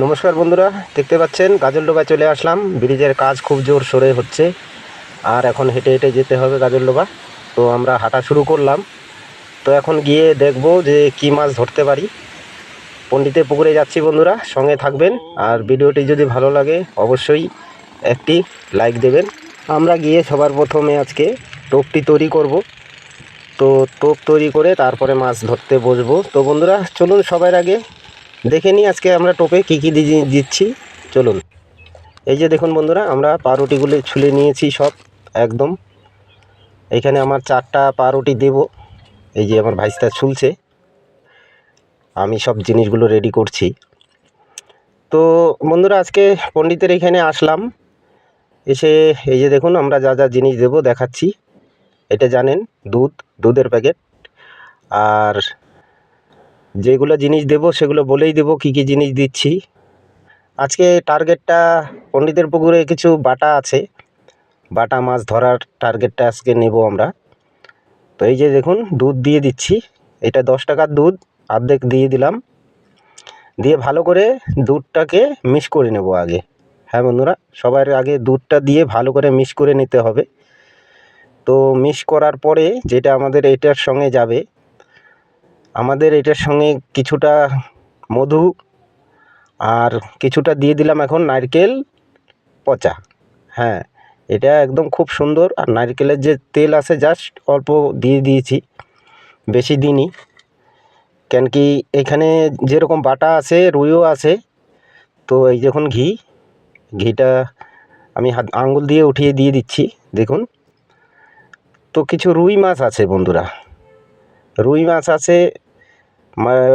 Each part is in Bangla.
নমস্কার বন্ধুরা, দেখতে পাচ্ছেন গাজলডোবা চলে আসলাম। ব্রিজের কাজ খুব জোর সোরে হচ্ছে। আর এখন হেঁটে হেঁটে যেতে হবে গাজলডোবা তো আমরা হাঁটা শুরু করলাম। তো এখন গিয়ে দেখব যে কি মাছ ধরতে পারি। পণ্ডিতের পুকুরে যাচ্ছি বন্ধুরা, সঙ্গে থাকবেন। আর ভিডিওটি যদি ভালো লাগে, অবশ্যই একটি লাইক দেবেন। আমরা গিয়ে সবার প্রথমে আজকে টোপটি তৈরি করব। তো টোপ তৈরি করে তারপরে মাছ ধরতে বসবো। তো বন্ধুরা, চলুন সবার আগে দেখে নিই আজকে আমরা টোপে কী কী দিচ্ছি। চলুন। এই যে দেখুন বন্ধুরা, আমরা পাউরুটিগুলো ছুলে নিয়েছি সব, একদম। এখানে আমার চারটা পাউরুটি দেব। এই যে আমার ভাইস্তা ছুলছে। আমি সব জিনিসগুলো রেডি করছি। তো বন্ধুরা, আজকে পণ্ডিতের এখানে আসলাম। এসে এই যে দেখুন, আমরা যা যা জিনিস দেব দেখাচ্ছি। এটা জানেন, দুধ, দুধের প্যাকেট আর যেগুলো জিনিস দেবো সেগুলো বলেই দেবো, কী কী জিনিস দিচ্ছি। আজকে টার্গেটটা পণ্ডিতের পুকুরে কিছু বাটা আছে। বাটা মাছ ধরার টার্গেটটা আজকে নেব আমরা। তো এই যে দেখুন, দুধ দিয়ে দিচ্ছি। এটা দশ টাকার দুধ, অর্ধেক দিয়ে দিলাম। দিয়ে ভালো করে দুধটাকে মিক্স করে নেব আগে। হ্যাঁ বন্ধুরা, সবার আগে দুধটা দিয়ে ভালো করে মিক্স করে নিতে হবে। তো মিক্স করার পরে যেটা আমাদের এটার সঙ্গে যাবে আমাদের এটার সঙ্গে কিছুটা মধু আর কিছুটা দিয়ে দিলাম এখন নারকেল পচা। হ্যাঁ এটা একদম খুব সুন্দর। আর নারকেলের যে তেল আছে জাস্ট অল্প দিয়ে দিয়েছি, বেশি দিনই কেন কি এখানে যেরকম বাটা আছে, রুইও আছে, তো এই যখন ঘি, ঘিটা আমি হাত আঙুল দিয়ে উঠিয়ে দিয়ে দিচ্ছি, দেখুন। তো কিছু রুই মাছ আছে বন্ধুরা। রুই মাছ আছে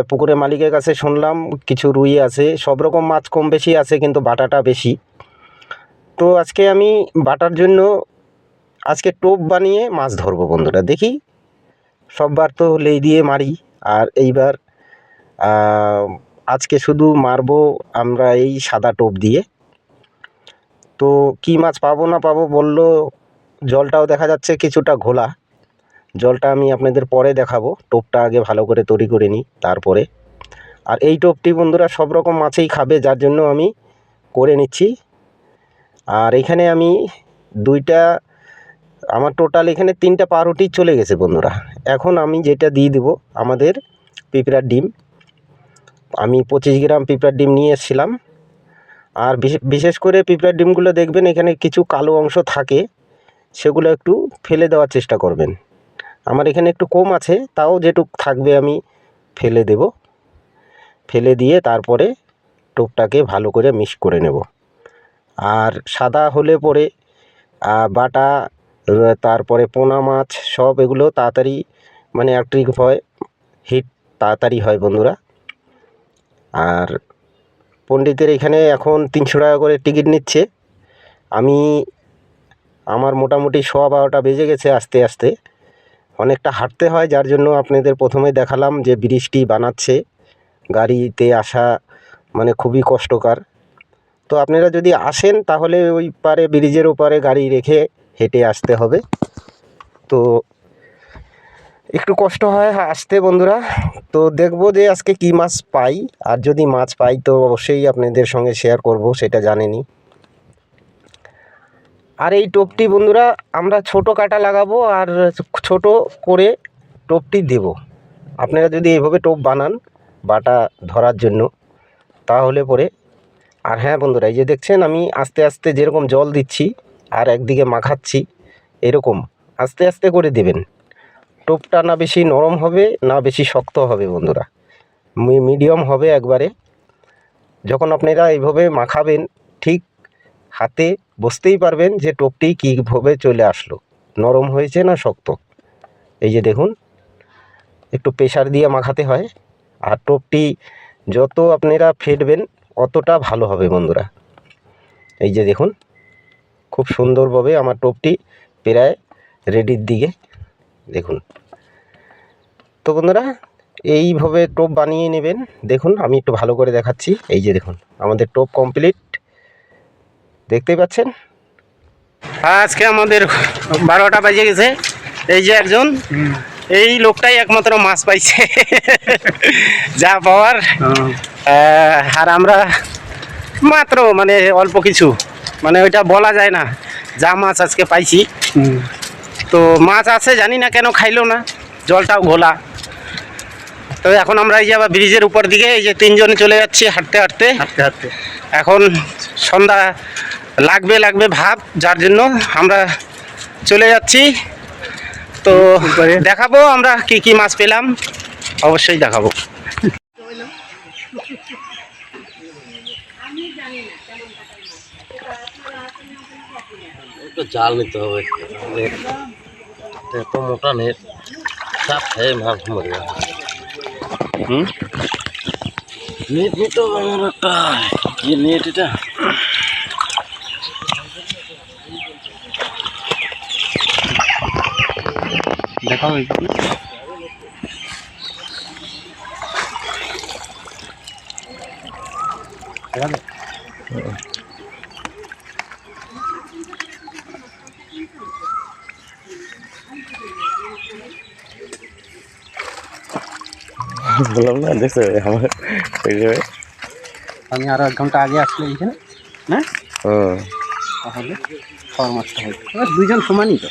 পুকুরে মালিকের কাছে শুনলাম, কিছু রুই আছে, সব রকম মাছ কম বেশি আছে, কিন্তু বাটাটা বেশি। তো আজকে আমি বাটার জন্য আজকে টোপ বানিয়ে মাছ ধরবো বন্ধুরা, দেখি? সববার তো লেই দিয়ে মারি, আর এইবার আজকে শুধু মারবো আমরা এই সাদা টোপ দিয়ে। তো কি মাছ পাবো না পাবো বলল, জলটাও দেখা যাচ্ছে কিছুটা ঘোলা। জলটা আমি আপনাদের পরে দেখাবো। টোপটা আগে ভালো করে তৈরি করে নিই, তারপরে। আর এই টোপটি বন্ধুরা সব রকম মাছেই খাবে, যার জন্য আমি করে নিচ্ছি। আর এখানে আমি দুইটা, আমার টোটাল এখানে তিনটা পাউরুটি চলে গেছে বন্ধুরা। এখন আমি যেটা দিয়ে দেবো, আমাদের পিঁপড়ার ডিম। আমি পঁচিশ গ্রাম পিঁপড়ার ডিম নিয়ে এসেছিলাম। আর বিশে- বিশেষ করে পিঁপড়ার ডিমগুলো দেখবেন এখানে কিছু কালো অংশ থাকে, সেগুলো একটু ফেলে দেওয়ার চেষ্টা করবেন। আমার এখানে একটু কম আছে, তাও যেটুক থাকবে আমি ফেলে দেব। ফেলে দিয়ে তারপরে টোপটাকে ভালো করে মিক্স করে নেব। আর সাদা হলে পরে বাটা তারপরে পোনা মাছ সব এগুলো তাড়াতাড়ি মানে অ্যাক্টিভ হয়, হিট তাড়াতাড়ি হয় বন্ধুরা। আর পণ্ডিতের এখানে এখন তিনশো টাকা করে টিকিট নিচ্ছে। আমি, আমার মোটামুটি সোয়া বারোটা বেজে গেছে আস্তে আস্তে। অনেকটা হাঁটতে হয়, যার জন্য আপনাদের প্রথমে দেখালাম যে ব্রিজটি বানাচ্ছে। গাড়িতে আসা মানে খুবই কষ্টকর। তো আপনারা যদি আসেন, তাহলে ওই পারে ব্রিজের ওপারে গাড়ি রেখে হেঁটে আসতে হবে। তো একটু কষ্ট হয় আসতে বন্ধুরা। তো দেখব যে আজকে কী মাছ পাই, আর যদি মাছ পাই, তো অবশ্যই আপনাদের সঙ্গে শেয়ার করব, সেটা জানেনই আর এই টোপটি বন্ধুরা, আমরা ছোট কাটা লাগাবো আর ছোট করে টোপটি দেব। আপনারা যদি এইভাবে টোপ বানান বাটা ধরার জন্য, তাহলে পরে, আর হ্যাঁ বন্ধুরা, এই যে দেখছেন আমি আস্তে আস্তে যেরকম জল দিচ্ছি আর একদিকে মাখাচ্ছি, এরকম আস্তে আস্তে করে দেবেন। টোপটা না বেশি নরম হবে, না বেশি শক্ত হবে বন্ধুরা। মিডিয়াম হবে একবারে। যখন আপনারা এইভাবে মাখাবেন, ঠিক হাতে বুঝতেই পারবেন যে টোপটি কীভাবে চলে আসলো। নরম হয়েছে না শক্ত? এই যে দেখুন, একটু প্রেশার দিয়ে মাখাতে হয়। আর টোপটি যত আপনারা ফেটবেন অতটা ভালো হবে বন্ধুরা। এই যে দেখুন, খুব সুন্দরভাবে আমার টোপটি প্রায় রেডির দিকে। দেখুন, তো বন্ধুরা, এইভাবে টোপ বানিয়ে নেবেন। দেখুন, আমি একটু ভালো করে দেখাচ্ছি। এই যে দেখুন, আমাদের টোপ কমপ্লিট দেখতেই পাচ্ছেন? আজকে আমাদের বারোটা বাজে গেছে। এই যে একজন এই লোকটাই একমাত্র মাছ পাইছে। যা পাওয়ার। আর আমরা মাত্র মানে অল্প কিছু মানে ওইটা বলা যায় না যা মাছ আজকে পাইছি। তো মাছ আছে জানি না কেন খাইলো না জলটাও ঘোলা। তো এখন আমরা এই যে আবার ব্রিজের উপর দিকে এই যে তিনজন চলে যাচ্ছি হাঁটতে হাঁটতে। হাঁটতে হাঁটতে। এখন সন্ধ্যা লাগবে লাগবে ভাব যার জন্য আমরা চলে যাচ্ছি। তো দেখাবো আমরা কি কি মাছ পেলাম। অবশ্যই দেখাবো। একটু জাল নিতে হবে। এত মোটা চাপ খেয়ে মাছ মরে নেট নিতে হবে আমার একটা। নেট এটা? দেখাও একটু দেখাবে? বললাম না দেখছ আমার আমি আরও এক ঘণ্টা আগে আসলে এইখানে না হুম তাহলে খাওয়ার মাছটা হবে এবার দুইজন সমানই তো